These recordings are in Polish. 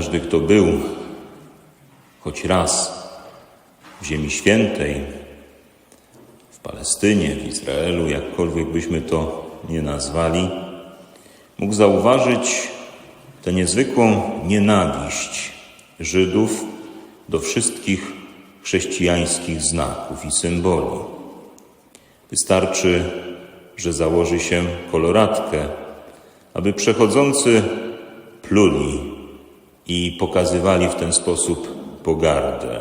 Każdy, kto był choć raz w Ziemi Świętej, w Palestynie, w Izraelu, jakkolwiek byśmy to nie nazwali, mógł zauważyć tę niezwykłą nienawiść Żydów do wszystkich chrześcijańskich znaków i symboli. Wystarczy, że założy się koloratkę, aby przechodzący pluli i pokazywali w ten sposób pogardę.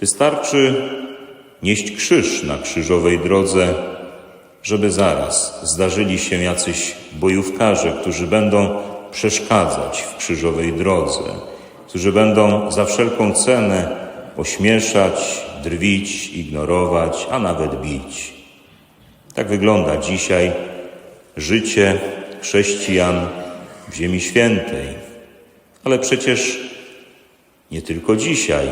Wystarczy nieść krzyż na krzyżowej drodze, żeby zaraz zdarzyli się jacyś bojówkarze, którzy będą przeszkadzać w krzyżowej drodze, którzy będą za wszelką cenę ośmieszać, drwić, ignorować, a nawet bić. Tak wygląda dzisiaj życie chrześcijan w Ziemi Świętej. Ale przecież nie tylko dzisiaj.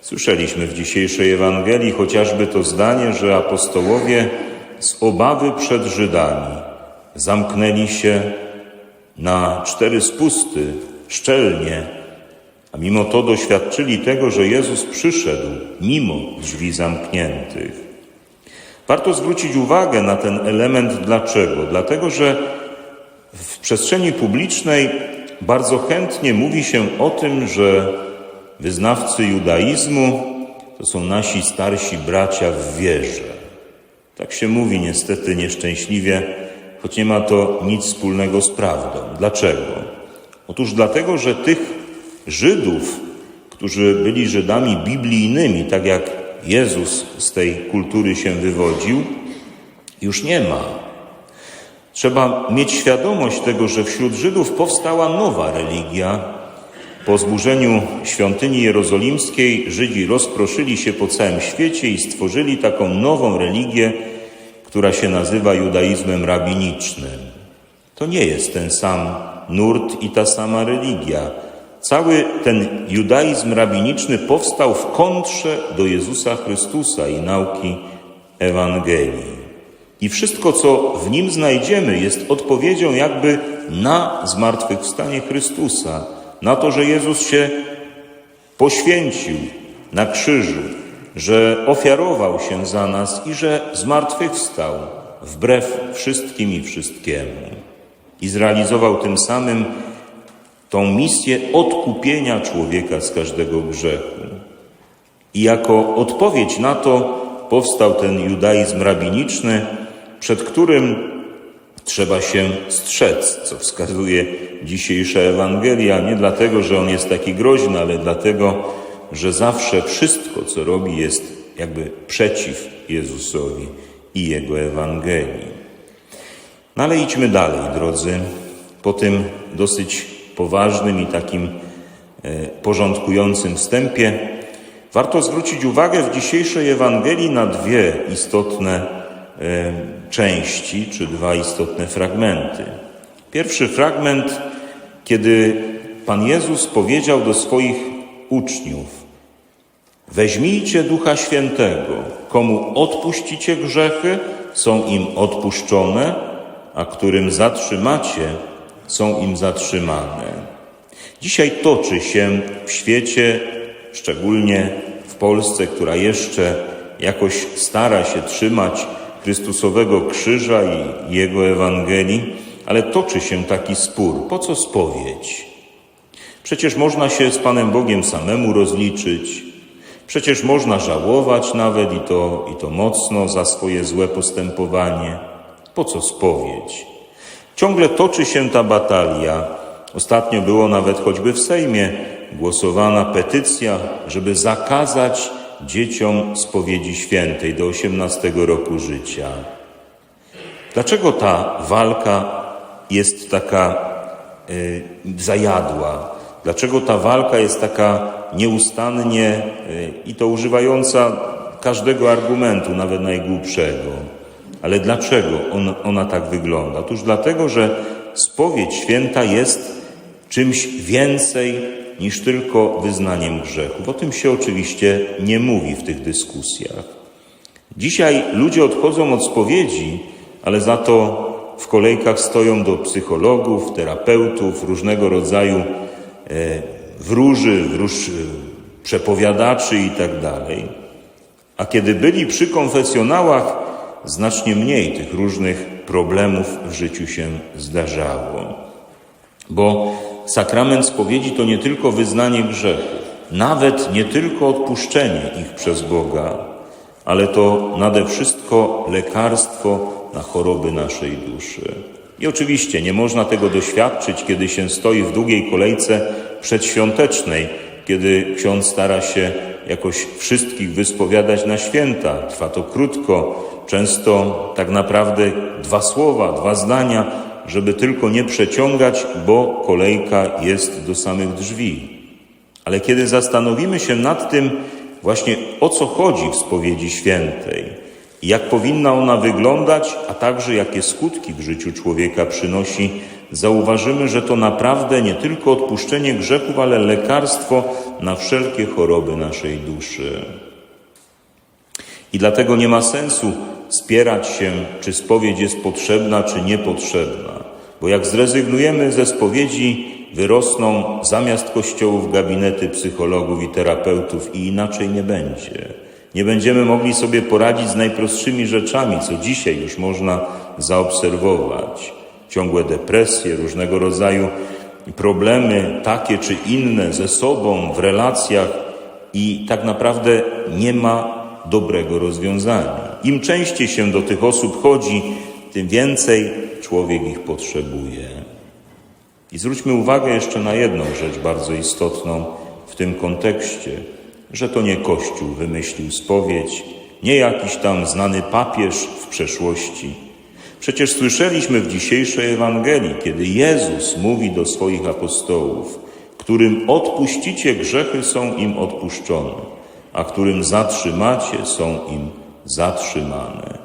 Słyszeliśmy w dzisiejszej Ewangelii chociażby to zdanie, że apostołowie z obawy przed Żydami zamknęli się na cztery spusty, szczelnie, a mimo to doświadczyli tego, że Jezus przyszedł mimo drzwi zamkniętych. Warto zwrócić uwagę na ten element dlaczego? Dlatego, że w przestrzeni publicznej bardzo chętnie mówi się o tym, że wyznawcy judaizmu to są nasi starsi bracia w wierze. Tak się mówi niestety nieszczęśliwie, choć nie ma to nic wspólnego z prawdą. Dlaczego? Otóż dlatego, że tych Żydów, którzy byli Żydami biblijnymi, tak jak Jezus z tej kultury się wywodził, już nie ma. Trzeba mieć świadomość tego, że wśród Żydów powstała nowa religia. Po zburzeniu świątyni jerozolimskiej Żydzi rozproszyli się po całym świecie i stworzyli taką nową religię, która się nazywa judaizmem rabinicznym. To nie jest ten sam nurt i ta sama religia. Cały ten judaizm rabiniczny powstał w kontrze do Jezusa Chrystusa i nauki Ewangelii. I wszystko, co w nim znajdziemy, jest odpowiedzią jakby na zmartwychwstanie Chrystusa, na to, że Jezus się poświęcił na krzyżu, że ofiarował się za nas i że zmartwychwstał wbrew wszystkim i wszystkiemu. I zrealizował tym samym tą misję odkupienia człowieka z każdego grzechu. I jako odpowiedź na to powstał ten judaizm rabiniczny, przed którym trzeba się strzec, co wskazuje dzisiejsza Ewangelia, nie dlatego, że on jest taki groźny, ale dlatego, że zawsze wszystko, co robi, jest jakby przeciw Jezusowi i Jego Ewangelii. No ale idźmy dalej, drodzy, po tym dosyć poważnym i takim e, porządkującym wstępie. Warto zwrócić uwagę w dzisiejszej Ewangelii na dwie istotne E, części, czy dwa istotne fragmenty. Pierwszy fragment, kiedy Pan Jezus powiedział do swoich uczniów: Weźmijcie Ducha Świętego, komu odpuścicie grzechy, są im odpuszczone, a którym zatrzymacie, są im zatrzymane. Dzisiaj toczy się w świecie, szczególnie w Polsce, która jeszcze jakoś stara się trzymać Chrystusowego krzyża i Jego Ewangelii, ale toczy się taki spór. Po co spowiedź? Przecież można się z Panem Bogiem samemu rozliczyć, przecież można żałować nawet i to, i to mocno za swoje złe postępowanie. Po co spowiedź? Ciągle toczy się ta batalia. Ostatnio było nawet choćby w Sejmie głosowana petycja, żeby zakazać dzieciom spowiedzi świętej do 18 roku życia. Dlaczego ta walka jest taka y, zajadła? Dlaczego ta walka jest taka nieustannie y, i to używająca każdego argumentu, nawet najgłupszego? Ale dlaczego on, ona tak wygląda? Otóż dlatego, że spowiedź święta jest czymś więcej niż tylko wyznaniem grzechów. O tym się oczywiście nie mówi w tych dyskusjach. Dzisiaj ludzie odchodzą od spowiedzi, ale za to w kolejkach stoją do psychologów, terapeutów, różnego rodzaju wróży, wróż, e, przepowiadaczy i tak. A kiedy byli przy konfesjonałach, znacznie mniej tych różnych problemów w życiu się zdarzało. Bo sakrament spowiedzi to nie tylko wyznanie grzechów, nawet nie tylko odpuszczenie ich przez Boga, ale to nade wszystko lekarstwo na choroby naszej duszy. I oczywiście nie można tego doświadczyć, kiedy się stoi w długiej kolejce przedświątecznej, kiedy ksiądz stara się jakoś wszystkich wyspowiadać na święta. Trwa to krótko, często tak naprawdę dwa słowa, dwa zdania, żeby tylko nie przeciągać, bo kolejka jest do samych drzwi. Ale kiedy zastanowimy się nad tym, właśnie o co chodzi w spowiedzi świętej jak powinna ona wyglądać, a także jakie skutki w życiu człowieka przynosi, zauważymy, że to naprawdę nie tylko odpuszczenie grzechów, ale lekarstwo na wszelkie choroby naszej duszy. I dlatego nie ma sensu spierać się, czy spowiedź jest potrzebna, czy niepotrzebna. Bo jak zrezygnujemy ze spowiedzi, wyrosną zamiast kościołów gabinety psychologów i terapeutów i inaczej nie będzie. Nie będziemy mogli sobie poradzić z najprostszymi rzeczami, co dzisiaj już można zaobserwować. Ciągłe depresje, różnego rodzaju problemy, takie czy inne ze sobą w relacjach i tak naprawdę nie ma dobrego rozwiązania. Im częściej się do tych osób chodzi, tym więcej człowiek ich potrzebuje. I zwróćmy uwagę jeszcze na jedną rzecz bardzo istotną w tym kontekście, że to nie Kościół wymyślił spowiedź, nie jakiś tam znany papież w przeszłości. Przecież słyszeliśmy w dzisiejszej Ewangelii, kiedy Jezus mówi do swoich apostołów, którym odpuścicie grzechy, są im odpuszczone, a którym zatrzymacie, są im zatrzymane.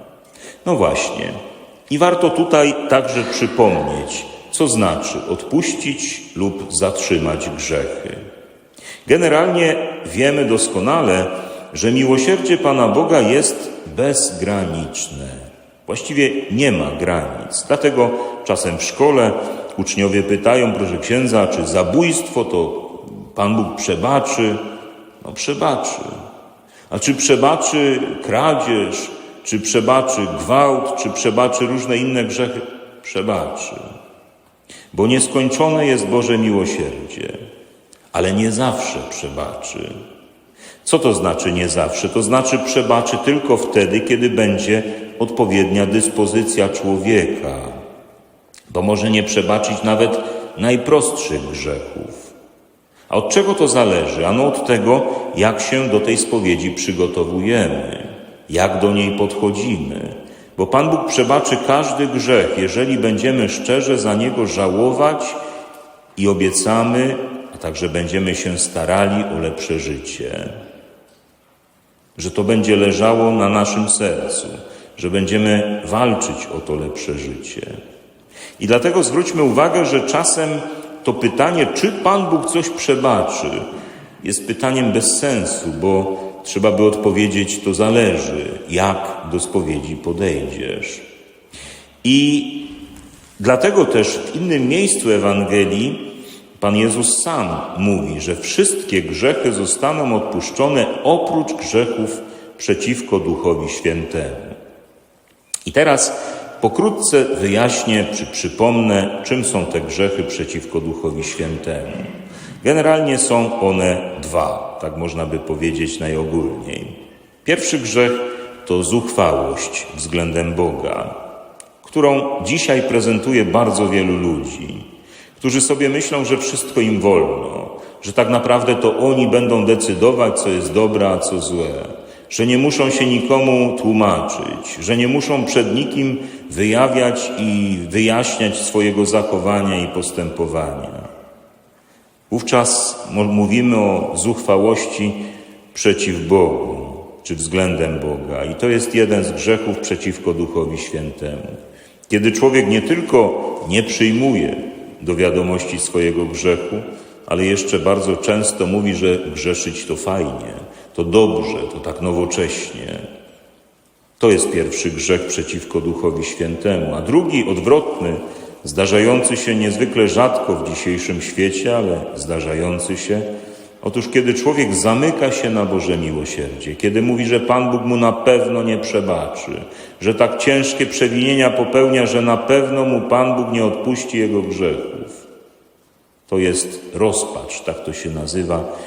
No właśnie. I warto tutaj także przypomnieć, co znaczy odpuścić lub zatrzymać grzechy. Generalnie wiemy doskonale, że miłosierdzie Pana Boga jest bezgraniczne. Właściwie nie ma granic. Dlatego czasem w szkole uczniowie pytają, proszę księdza, czy zabójstwo to Pan Bóg przebaczy? No przebaczy. A czy przebaczy kradzież, czy przebaczy gwałt, czy przebaczy różne inne grzechy? Przebaczy bo nieskończone jest Boże miłosierdzie, ale nie zawsze przebaczy. Co to znaczy nie zawsze? To znaczy przebaczy tylko wtedy, kiedy będzie odpowiednia dyspozycja człowieka, bo może nie przebaczyć nawet najprostszych grzechów. A od czego to zależy? Ano od tego, jak się do tej spowiedzi przygotowujemy, jak do niej podchodzimy, bo Pan Bóg przebaczy każdy grzech, jeżeli będziemy szczerze za niego żałować i obiecamy, a także będziemy się starali o lepsze życie. Że to będzie leżało na naszym sercu, że będziemy walczyć o to lepsze życie. I dlatego zwróćmy uwagę, że czasem to pytanie, czy Pan Bóg coś przebaczy, jest pytaniem bez sensu, bo trzeba by odpowiedzieć, to zależy, jak do spowiedzi podejdziesz. I dlatego też w innym miejscu Ewangelii Pan Jezus sam mówi, że wszystkie grzechy zostaną odpuszczone oprócz grzechów przeciwko Duchowi Świętemu. I teraz pokrótce wyjaśnię, czy przypomnę, czym są te grzechy przeciwko Duchowi Świętemu. Generalnie są one dwa, tak można by powiedzieć najogólniej. Pierwszy grzech to zuchwałość względem Boga, którą dzisiaj prezentuje bardzo wielu ludzi, którzy sobie myślą, że wszystko im wolno, że tak naprawdę to oni będą decydować, co jest dobre, a co złe, że nie muszą się nikomu tłumaczyć, że nie muszą przed nikim wyjawiać i wyjaśniać swojego zachowania i postępowania. Wówczas mówimy o zuchwałości przeciw Bogu, czy względem Boga. I to jest jeden z grzechów przeciwko Duchowi Świętemu. Kiedy człowiek nie tylko nie przyjmuje do wiadomości swojego grzechu, ale jeszcze bardzo często mówi, że grzeszyć to fajnie, to dobrze, to tak nowocześnie. To jest pierwszy grzech przeciwko Duchowi Świętemu. A drugi, odwrotny, zdarzający się niezwykle rzadko w dzisiejszym świecie, ale zdarzający się. Otóż kiedy człowiek zamyka się na Boże miłosierdzie, kiedy mówi, że Pan Bóg mu na pewno nie przebaczy, że tak ciężkie przewinienia popełnia, że na pewno mu Pan Bóg nie odpuści jego grzechów, to jest rozpacz, tak to się nazywa,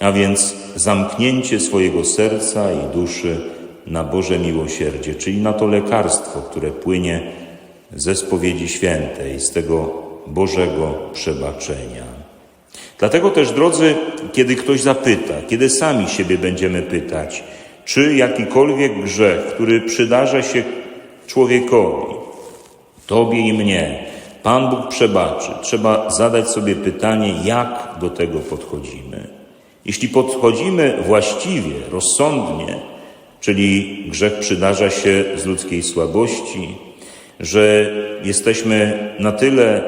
a więc zamknięcie swojego serca i duszy na Boże miłosierdzie, czyli na to lekarstwo, które płynie ze spowiedzi świętej, z tego Bożego przebaczenia. Dlatego też, drodzy, kiedy ktoś zapyta, kiedy sami siebie będziemy pytać, czy jakikolwiek grzech, który przydarza się człowiekowi, Tobie i mnie, Pan Bóg przebaczy, trzeba zadać sobie pytanie, jak do tego podchodzimy. Jeśli podchodzimy właściwie, rozsądnie, czyli grzech przydarza się z ludzkiej słabości, że jesteśmy na tyle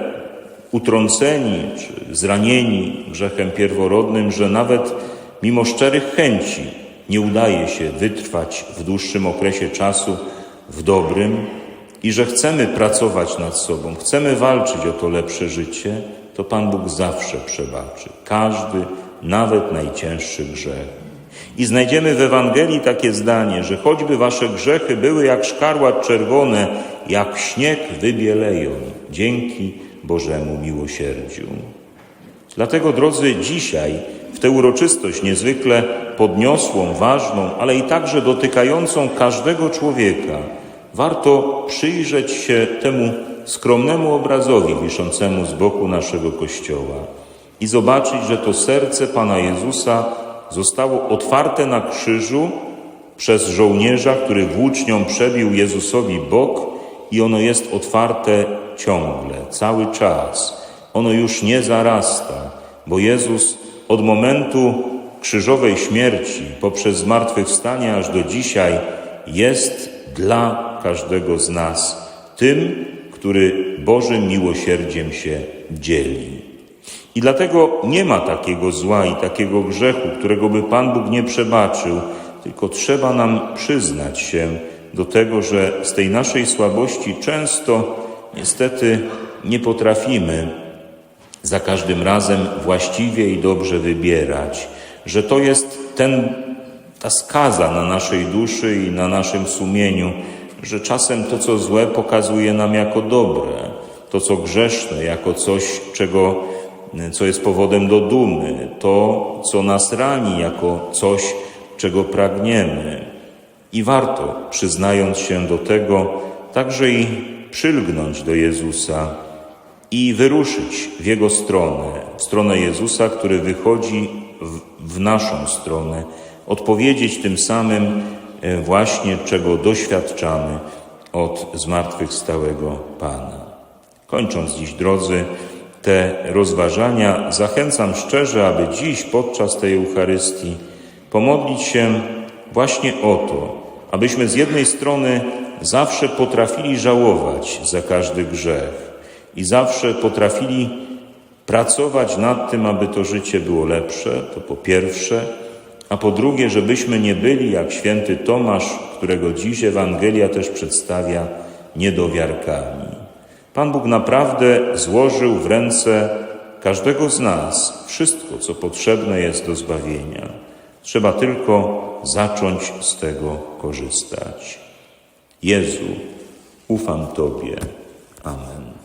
utrąceni czy zranieni grzechem pierworodnym, że nawet mimo szczerych chęci nie udaje się wytrwać w dłuższym okresie czasu w dobrym i że chcemy pracować nad sobą, chcemy walczyć o to lepsze życie, to Pan Bóg zawsze przebaczy. Każdy, nawet najcięższy grzech. I znajdziemy w Ewangelii takie zdanie, że choćby wasze grzechy były jak szkarłat czerwone, jak śnieg wybieleją, dzięki Bożemu miłosierdziu. Dlatego, drodzy, dzisiaj w tę uroczystość niezwykle podniosłą, ważną, ale i także dotykającą każdego człowieka, warto przyjrzeć się temu skromnemu obrazowi wiszącemu z boku naszego Kościoła i zobaczyć, że to serce Pana Jezusa zostało otwarte na krzyżu przez żołnierza, który włócznią przebił Jezusowi bok i ono jest otwarte ciągle, cały czas. Ono już nie zarasta, bo Jezus od momentu krzyżowej śmierci poprzez zmartwychwstanie aż do dzisiaj jest dla każdego z nas tym, który Bożym miłosierdziem się dzieli. I dlatego nie ma takiego zła i takiego grzechu, którego by Pan Bóg nie przebaczył, tylko trzeba nam przyznać się do tego, że z tej naszej słabości często niestety nie potrafimy za każdym razem właściwie i dobrze wybierać, że to jest ten, ta skaza na naszej duszy i na naszym sumieniu, że czasem to, co złe, pokazuje nam jako dobre, to, co grzeszne, jako coś, czego, co jest powodem do dumy, to, co nas rani, jako coś, czego pragniemy. I warto, przyznając się do tego, także i przylgnąć do Jezusa i wyruszyć w Jego stronę, w stronę Jezusa, który wychodzi w, w naszą stronę, odpowiedzieć tym samym e, właśnie, czego doświadczamy od zmartwychwstałego Pana. Kończąc dziś, drodzy, te rozważania, zachęcam szczerze, aby dziś podczas tej Eucharystii pomodlić się właśnie o to, abyśmy z jednej strony zawsze potrafili żałować za każdy grzech i zawsze potrafili pracować nad tym, aby to życie było lepsze, to po pierwsze, a po drugie, żebyśmy nie byli jak święty Tomasz, którego dziś Ewangelia też przedstawia, niedowiarkami. Pan Bóg naprawdę złożył w ręce każdego z nas wszystko, co potrzebne jest do zbawienia. Trzeba tylko zacząć z tego korzystać. Jezu, ufam Tobie. Amen.